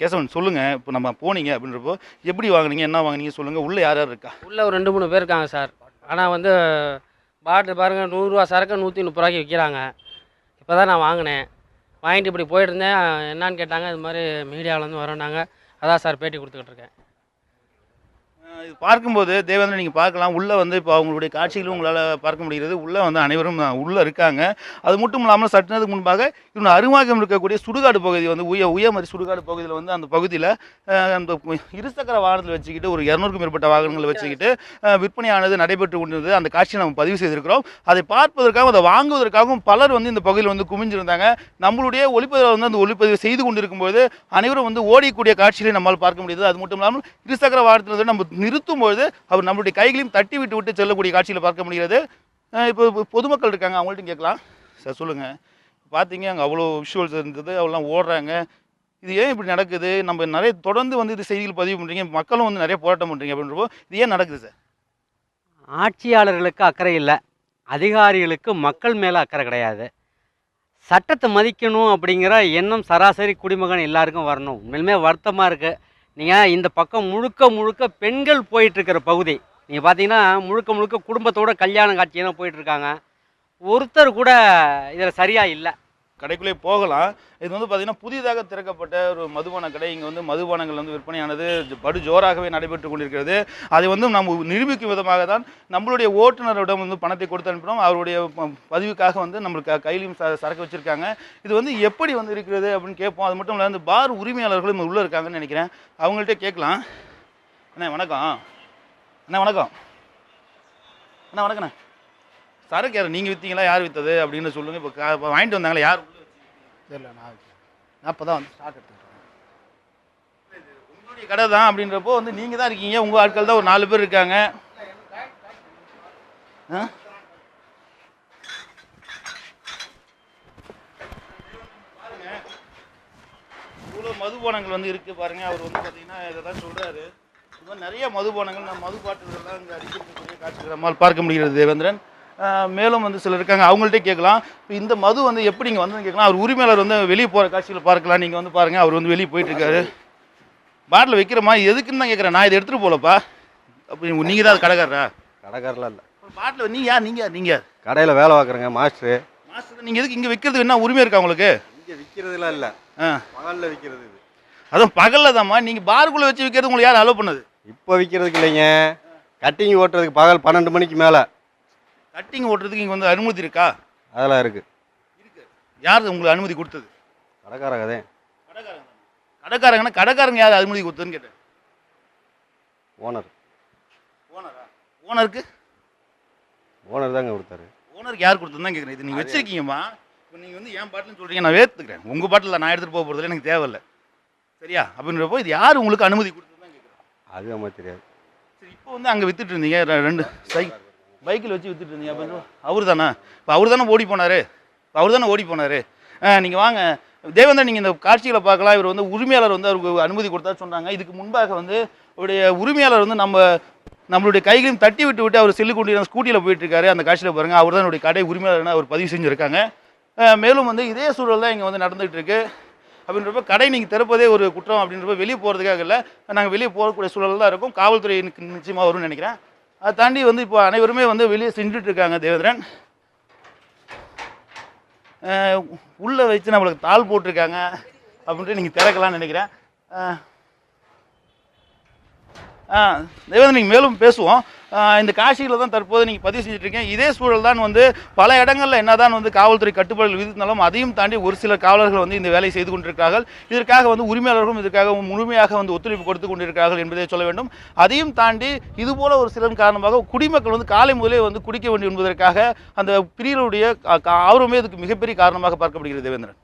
கேசவன் சொல்லுங்க. இப்போ நம்ம போனீங்க அப்படின்றப்போ எப்படி வாங்குனீங்க என்ன வாங்கினீங்க சொல்லுங்க. உள்ள யார் யார் இருக்கா? உள்ளே ஒரு ரெண்டு மூணு பேர் இருக்காங்க சார். ஆனால் வந்து பாட்டில் பாருங்கள் நூறுரூவா சரக்கு நூற்றி முப்பது ரூபாய்க்கு விற்கிறாங்க இப்போ தான் நான் வாங்கினேன். வாங்கிட்டு இப்படி போயிட்டு இருந்தேன். என்னான்னு கேட்டாங்க இது மாதிரி மீடியாவிலேருந்து வரோன்னாங்க அதான் சார் பேட்டி கொடுத்துக்கிட்டு இருக்கேன். இது பார்க்கும்போது தேவேந்திரன் நீங்கள் பார்க்கலாம். உள்ளே வந்து இப்போ அவங்களுடைய காட்சிகளும் உங்களால் பார்க்க முடிகிறது. உள்ளே வந்து அனைவரும் உள்ளே இருக்காங்க. அது மட்டும் இல்லாமல் சட்டினதுக்கு முன்பாக இன்னும் அருமாகம் இருக்கக்கூடிய சுடுகாடு பகுதி வந்து உய உயமரி சுடுகாடு பகுதியில் வந்து அந்த பகுதியில் அந்த இருசக்கர வாகனத்தில் வச்சுக்கிட்டு ஒரு இரநூறுக்கும் மேற்பட்ட வாகனங்களை வச்சுக்கிட்டு விற்பனையானது நடைபெற்று கொண்டிருந்தது. அந்த காட்சியை நம்ம பதிவு செய்திருக்கிறோம். அதை பார்ப்பதற்காகவும் அதை வாங்குவதற்காகவும் பலர் வந்து இந்த பகுதியில் வந்து குமிஞ்சிருந்தாங்க நம்மளுடைய ஒளிப்பதிவில் வந்து அந்த ஒளிப்பதிவு செய்து கொண்டிருக்கும்போது அனைவரும் வந்து ஓடிக்கூடிய காட்சிகளை நம்மால் பார்க்க முடியுது. அது மட்டும் இல்லாமல் இருசக்கர வாகனத்தில் வந்து நம்ம நிறு பொழுது அவர் நம்மளுடைய கைகளையும் தட்டி விட்டு விட்டு செல்லக்கூடிய காட்சிகளை பார்க்க முடிகிறது. இப்போ இப்போ பொதுமக்கள் இருக்காங்க அவங்கள்ட்ட கேட்கலாம். சார் சொல்லுங்கள் பார்த்தீங்க அங்கே அவ்வளோ விஷுவல்ஸ் இருந்தது அவெல்லாம் ஓடுறாங்க. இது ஏன் இப்படி நடக்குது? நம்ம நிறைய தொடர்ந்து வந்து இது செய்திகள் பதிவு பண்ணுறீங்க மக்களும் வந்து நிறைய போராட்டம் பண்ணுறீங்க அப்படின்றப்போ இது ஏன் நடக்குது சார்? ஆட்சியாளர்களுக்கு அக்கறை இல்லை. அதிகாரிகளுக்கு மக்கள் மேலே அக்கறை கிடையாது. சட்டத்தை மதிக்கணும் அப்படிங்கிற எண்ணம் சராசரி குடிமகன் எல்லாருக்கும் வரணும். உண்மையிலுமே வருத்தமாக இருக்குது நீங்கள் இந்த பக்கம் முழுக்க முழுக்க பெண்கள் போயிட்டுருக்கிற பகுதி. நீங்கள் பார்த்தீங்கன்னா முழுக்க முழுக்க குடும்பத்தோட கல்யாண காட்சியெல்லாம் போயிட்டுருக்காங்க. ஒருத்தர் கூட இதில் சரியாக இல்லை. கடைக்குள்ளே போகலாம். இது வந்து பார்த்திங்கன்னா புதிதாக திறக்கப்பட்ட ஒரு மதுபான கடை. இங்கே வந்து மதுபானங்கள் வந்து விற்பனையானது படு ஜோராகவே நடைபெற்று கொண்டிருக்கிறது. அதை வந்து நம்ம நிரூபிக்கும் விதமாக தான் நம்மளுடைய ஓட்டுநரிடம் வந்து பணத்தை கொடுத்து அனுப்பினோம். அவருடைய பதிவுக்காக வந்து நம்மளுக்கு கையிலையும் ச சரக்கு வச்சுருக்காங்க. இது வந்து எப்படி வந்து இருக்கிறது அப்படின்னு கேட்போம். அது மட்டும் இல்லை இந்த பார் உரிமையாளர்களும் உள்ளே இருக்காங்கன்னு நினைக்கிறேன். அவங்கள்ட்ட கேட்கலாம். அண்ணா வணக்கம். அண்ணா வணக்கம். அண்ணா வணக்கண்ணா. சரக்கு யார் நீங்கள் விற்றீங்களா யார் விற்றது அப்படின்னு சொல்லுங்கள் இப்போ வாங்கிட்டு வந்தாங்களா யார் தெரியல நான். நான் இப்போ தான் வந்து ஸ்டாக் எடுத்துக்கிட்டேன். உங்களுடைய கடை தான் அப்படின்றப்போ வந்து நீங்கள் தான் இருக்கீங்க. உங்கள் ஆட்கள் தான் ஒரு நாலு பேர் இருக்காங்க. ஆ? மதுபானங்கள் வந்து இருக்கு பாருங்க. அவர் வந்து பார்த்தீங்கன்னா இதை தான் சொல்கிறாரு இது மாதிரி நிறைய மதுபானங்கள் நம்ம மது பாட்டுகள்லாம் இங்கே அடிக்கக்கூடிய காட்சிகள் நம்மால் பார்க்க முடிகிறது தேவேந்திரன். மேலும் வந்து சிலர் இருக்காங்க. அவங்கள்ட்ட கேட்கலாம். இப்ப இந்த மது வந்து எப்படி இங்கே வந்து கேட்கலாம். அவர் உரிமையாளர் வந்து வெளியே போகிற காட்சிகளை பார்க்கலாம். நீங்கள் வந்து பாருங்கள் அவர் வந்து வெளியே போயிட்டு இருக்காரு. பாட்டில் வைக்கிறமா எதுக்குன்னு தான் கேட்குறேன். நான் இதை எடுத்துகிட்டு போகலப்பா அப்படி நீங்கள் தான் அது கடைக்காரரா? கடைக்காரலாம் இல்லை. பாட்டில் நீங்கள் யார் நீங்கள் நீங்கள் கடையில் வேலை பார்க்குறேங்க மாஸ்டரு. மாஸ்டர் நீங்கள் எதுக்கு இங்கே வைக்கிறது? என்ன உரிமை இருக்கா உங்களுக்கு? இங்கே விற்கிறதுலாம் இல்லை. ஆ. பகலில் விற்கிறது இது. அதுவும் பகலில் தான்மா நீங்கள் பாருக்குள்ளே வச்சு விற்கிறது உங்களுக்கு யார் அலோவ் பண்ணது? இப்போ விற்கிறதுக்கு இல்லைங்க. கட்டிங் ஓட்டுறதுக்கு பகல் பன்னெண்டு மணிக்கு மேலே. கட்டிங் ஓட்டுறதுக்கு இங்கே வந்து அனுமதி இருக்கா? அதெல்லாம் இருக்குது யார் உங்களுக்கு அனுமதி கொடுத்தது? கடைக்கார கதை கடைக்காரங்க கடைக்காரங்கன்னா கடைக்காரங்க யார் அனுமதி கொடுத்ததுன்னு கேட்டேன். ஓனர் ஓனரா ஓனருக்கு ஓனர் தாங்க கொடுத்தாரு. ஓனருக்கு யார் கொடுத்ததுன்னு தான் கேட்குறேன் இது நீங்கள் வச்சிருக்கீங்கம்மா. இப்போ நீங்கள் வந்து என் பாட்டில்னு சொல்கிறீங்க நான் வேற்றுக்கிறேன் உங்கள் பாட்டில் நான் எடுத்துகிட்டு போக போகிறதுல எனக்கு தேவையில்லை. சரியா? அப்படின்றப்போ இது யார் உங்களுக்கு அனுமதி கொடுத்தது தான் கேட்குறேன் அது நம்ம தெரியாது. சரி இப்போ வந்து அங்கே வித்துட்டு இருந்தீங்க ரெண்டு சைக் பைக்கில் வச்சு வித்துட்டு இருந்தீங்க அப்போ அவர் தானே இப்போ அவர் தானே ஓடி போனார். இப்போ அவர் தானே ஓடி போனார். நீங்கள் வாங்க. தேவேந்திரன் நீங்கள் இந்த காட்சிகளை பார்க்கலாம். இவர் வந்து உரிமையாளர் வந்து அவருக்கு அனுமதி கொடுத்தா சொன்னாங்க. இதுக்கு முன்பாக வந்து அவருடைய உரிமையாளர் வந்து நம்ம நம்மளுடைய கைகளையும் தட்டி விட்டு விட்டு அவர் செல்லு கொண்டு ஸ்கூட்டியில் போயிட்டுருக்காரு. அந்த காட்சியில் பாருங்கள் அவர் தான் என்னுடைய கடை உரிமையாளர்னு அவர் பதிவு செஞ்சுருக்காங்க. மேலும் வந்து இதே சூழல் தான் இங்கே வந்து நடந்துகிட்டு இருக்கு. அப்படின்றப்ப கடை நீங்கள் திறப்பதே ஒரு குற்றம் அப்படின்றப்ப வெளியே போகிறதுக்காக இல்லை. நாங்கள் வெளியே போகக்கூடிய சூழல் தான் இருக்கும். காவல்துறை நிச்சயமாக வரும்னு நினைக்கிறேன். அதை தாண்டி வந்து இப்போ அனைவருமே வந்து வெளியே செஞ்சுட்டு இருக்காங்க தேவேந்திரன். உள்ளே வச்சு நம்மளுக்கு தாள் போட்டிருக்காங்க அப்படின்ட்டு நீங்கள் திறக்கலாம்னு நினைக்கிறேன். தேவேந்திரன் நீங்கள் மேலும் பேசுவோம். இந்த காட்சியில் தான் தற்போது நீங்கள் பதிவு செஞ்சுட்ருக்கீங்க. இதே சூழல் தான் வந்து பல இடங்களில் என்னதான் வந்து காவல்துறை கட்டுப்பாடுகள் விதித்தாலும் அதையும் தாண்டி ஒரு சில காவலர்கள் வந்து இந்த வேலையை செய்து கொண்டிருக்கிறார்கள். இதற்காக வந்து உரிமையாளர்களும் இதற்காக முழுமையாக வந்து ஒத்துழைப்பு கொடுத்து கொண்டிருக்கிறார்கள் என்பதை சொல்ல வேண்டும். அதையும் தாண்டி இதுபோல ஒரு சிலன் காரணமாக குடிமக்கள் வந்து காலை முதலே வந்து குடிக்க வேண்டும் என்பதற்காக அந்த பிரிவுடைய ஆர்வமே இதுக்கு மிகப்பெரிய காரணமாக பார்க்கப்படுகிறது தேவேந்திரன்.